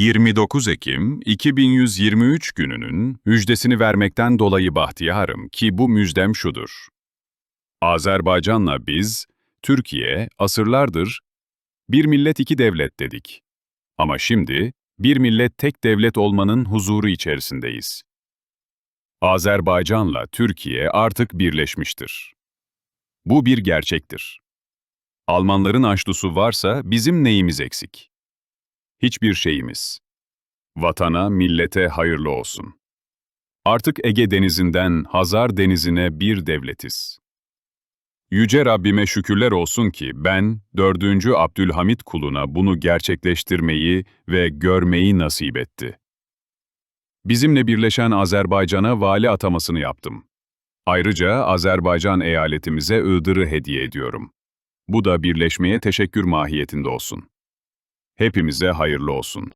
29 Ekim 2123 gününün müjdesini vermekten dolayı bahtiyarım ki bu müjdem şudur. Azerbaycan'la biz, Türkiye, asırlardır bir millet iki devlet dedik. Ama şimdi bir millet tek devlet olmanın huzuru içerisindeyiz. Azerbaycan'la Türkiye artık birleşmiştir. Bu bir gerçektir. Almanların aşlusu varsa bizim neyimiz eksik? Hiçbir şeyimiz. Vatana, millete hayırlı olsun. Artık Ege denizinden Hazar denizine bir devletiz. Yüce Rabbime şükürler olsun ki ben 4. Abdülhamit kuluna bunu gerçekleştirmeyi ve görmeyi nasip etti. Bizimle birleşen Azerbaycan'a vali atamasını yaptım. Ayrıca Azerbaycan eyaletimize Iğdır'ı hediye ediyorum. Bu da birleşmeye teşekkür mahiyetinde olsun. Hepimize hayırlı olsun.